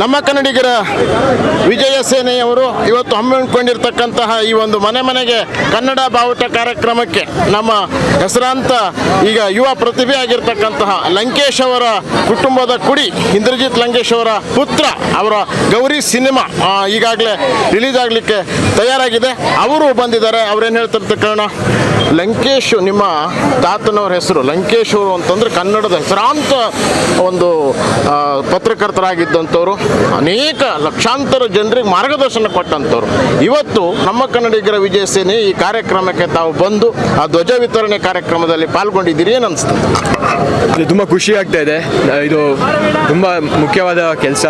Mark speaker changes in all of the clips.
Speaker 1: ನಮ್ಮ ಕನ್ನಡಿಗರ ವಿಜಯ ಸೇನೆಯವರು ಇವತ್ತು ಹಮ್ಮಿಕೊಂಡಿರ್ತಕ್ಕಂತಹ ಈ ಒಂದು ಮನೆ ಮನೆಗೆ ಕನ್ನಡ ಬಾವುಟ ಕಾರ್ಯಕ್ರಮಕ್ಕೆ ನಮ್ಮ ಹೆಸರಾಂತ ಈಗ ಯುವ ಪ್ರತಿಭೆ ಆಗಿರ್ತಕ್ಕಂತಹ ಲಂಕೇಶ್ ಅವರ ಕುಟುಂಬದ ಕುಡಿ, ಇಂದ್ರಜಿತ್ ಲಂಕೇಶ್ ಅವರ ಪುತ್ರ, ಅವರ ಗೌರಿ ಸಿನಿಮಾ ಈಗಾಗಲೇ ರಿಲೀಸ್ ಆಗಲಿಕ್ಕೆ ತಯಾರಾಗಿದೆ. ಅವರು ಬಂದಿದ್ದಾರೆ. ಅವ್ರೇನು ಹೇಳ್ತಿರ್ತ ಕಾರಣ ಲಂಕೇಶ್ ನಿಮ್ಮ ತಾತನವ್ರ ಹೆಸರು. ಲಂಕೇಶ್ ಅವರು ಅಂತಂದ್ರೆ ಕನ್ನಡದ ಹೆಸರಾಂತ ಒಂದು ಪತ್ರಕರ್ತರಾಗಿದ್ದಂಥವ್ರು ಅನೇಕ ಲಕ್ಷಾಂತರ ಜನರಿಗೆ ಮಾರ್ಗದರ್ಶನ ಕೊಟ್ಟಂಥವ್ರು. ಇವತ್ತು ನಮ್ಮ ಕನ್ನಡಿಗರ ವಿಜಯ ಸೇನೆ ಈ ಕಾರ್ಯಕ್ರಮಕ್ಕೆ ತಾವು ಬಂದು ಆ ಧ್ವಜ ವಿತರಣೆ ಕಾರ್ಯಕ್ರಮದಲ್ಲಿ ಪಾಲ್ಗೊಂಡಿದ್ದೀರಿ. ಏನು ಅನಿಸ್ತದೆ
Speaker 2: ತುಂಬ ಖುಷಿ ಆಗ್ತಾ ಇದೆ. ಇದು ತುಂಬ ಮುಖ್ಯವಾದ ಕೆಲಸ.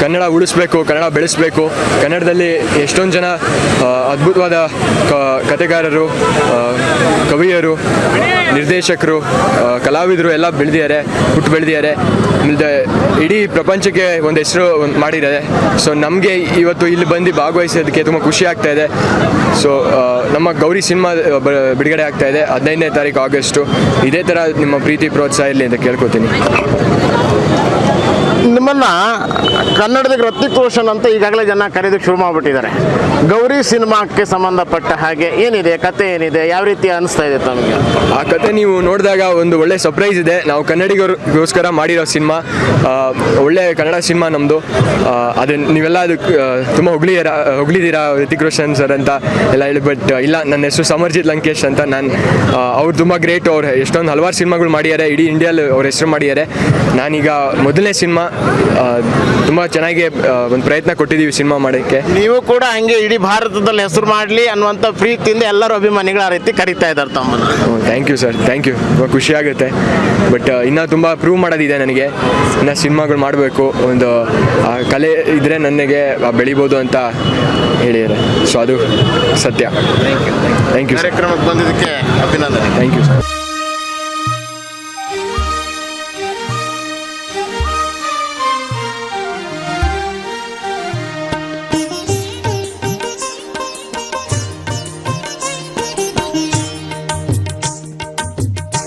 Speaker 2: ಕನ್ನಡ ಉಳಿಸ್ಬೇಕು ಕನ್ನಡ ಬೆಳೆಸಬೇಕು. ಕನ್ನಡದಲ್ಲಿ ಎಷ್ಟೊಂದು ಜನ ಅದ್ಭುತವಾದ ಕ ಕತೆಗಾರರು ಆ, ಕವಿಯರು, ನಿರ್ದೇಶಕರು ಕಲಾವಿದರು ಎಲ್ಲ ಬೆಳೆದಿದ್ದಾರೆ, ಹುಟ್ಟು ಬೆಳೆದಿದ್ದಾರೆ. ಇಡೀ ಪ್ರಪಂಚಕ್ಕೆ ಒಂದು ಹೆಸರು ಮಾಡಿದ್ದಾರೆ. ಸೊ ನಮಗೆ ಇವತ್ತು ಇಲ್ಲಿ ಬಂದು ಭಾಗವಹಿಸೋದಕ್ಕೆ ತುಂಬ ಖುಷಿ ಆಗ್ತಾ ಇದೆ. ಸೊ ನಮ್ಮ ಗೌರಿ ಸಿನಿಮಾ ಬಿಡುಗಡೆ ಆಗ್ತಾ ಇದೆ. ಹದಿನೈದನೇ ತಾರೀಕು ಆಗಸ್ಟು. ಇದೇ ಥರ ನಿಮ್ಮ ಪ್ರೀತಿ, ಪ್ರೋತ್ಸಾಹ ಇರಲಿ ಅಂತ ಕೇಳ್ಕೊತೀನಿ.
Speaker 1: ನಿಮ್ಮನ್ನ ಕನ್ನಡದ ಋತಿಕ್ ರೋಷನ್ ಅಂತ ಈಗಾಗಲೇ ಜನ ಕರೆಯೋದಕ್ಕೆ ಶುರು ಮಾಡಿಬಿಟ್ಟಿದ್ದಾರೆ. ಗೌರಿ ಸಿನಿಮಾಕ್ಕೆ ಸಂಬಂಧಪಟ್ಟ ಹಾಗೆ ಏನಿದೆ, ಕತೆ ಏನಿದೆ, ಯಾವ ರೀತಿ ಅನಿಸ್ತಾ ಇದೆ ತಮಗೆ?
Speaker 2: ಆ ಕತೆ ನೀವು ನೋಡಿದಾಗ ಒಂದು ಒಳ್ಳೆ ಸರ್ಪ್ರೈಸ್ ಇದೆ. ನಾವು ಕನ್ನಡಿಗರಿಗೋಸ್ಕರ ಮಾಡಿರೋ ಸಿನಿಮಾ ಒಳ್ಳೆ ಕನ್ನಡ ಸಿನಿಮಾ ನಮ್ಮದು ಅದು ನೀವೆಲ್ಲ ಅದಕ್ಕೆ ತುಂಬ ಹೊಗಳಿದ್ದೀರಾ ಹೊಗಳಿದ್ದೀರಾ ಋತಿಕ್ ರೋಷನ್ ಸರ್ ಅಂತ ಎಲ್ಲ ಹೇಳಿ ಬಟ್ ಇಲ್ಲ, ನನ್ನ ಹೆಸರು ಸಮರ್ಜಿತ್ ಲಂಕೇಶ್ ಅಂತ ನಾನು ಅವ್ರು ತುಂಬ ಗ್ರೇಟ್ ಅವ್ರು. ಎಷ್ಟೊಂದು ಹಲವಾರು ಸಿನಿಮಾಗಳು ಮಾಡಿದ್ದಾರೆ. ಇಡೀ ಇಂಡಿಯಲ್ಲಿ ಅವ್ರ ಹೆಸರು ಮಾಡಿದ್ದಾರೆ. ನಾನೀಗ ಮೊದಲನೇ ಸಿನಿಮಾ ತುಂಬ ಚೆನ್ನಾಗಿ ಒಂದು ಪ್ರಯತ್ನ ಕೊಟ್ಟಿದ್ದೀವಿ ಸಿನಿಮಾ ಮಾಡೋಕ್ಕೆ.
Speaker 1: ನೀವು ಕೂಡ ಹಂಗೆ ಇಡೀ ಭಾರತದಲ್ಲಿ ಹೆಸರು ಮಾಡಲಿ ಅನ್ನುವಂಥ ಪ್ರೀತಿಯಿಂದ ಎಲ್ಲರೂ ಅಭಿಮಾನಿಗಳ ಆ ರೀತಿ ಕರೀತಾ ಇದ್ದಾರೆ ತಮ್ಮನ್ನ.
Speaker 2: Thank you sir thank you ತುಂಬ ಖುಷಿ ಆಗುತ್ತೆ. ಬಟ್ ಇನ್ನೂ ತುಂಬ ಪ್ರೂವ್ ಮಾಡೋದಿದೆ ನನಗೆ. ಇನ್ನು ಸಿನಿಮಾಗಳು ಮಾಡಬೇಕು. ಒಂದು ಕಲೆ ಇದ್ದರೆ ನನಗೆ ಬೆಳಿಬೋದು ಅಂತ ಹೇಳಿದ್ದಾರೆ. ಸೊ ಅದು ಸತ್ಯ. ಥ್ಯಾಂಕ್ ಯು
Speaker 1: ಕಾರ್ಯಕ್ರಮಕ್ಕೆ ಬಂದಿದ್ದಕ್ಕೆ ಅಭಿನಂದನೆ.
Speaker 2: Thank you sir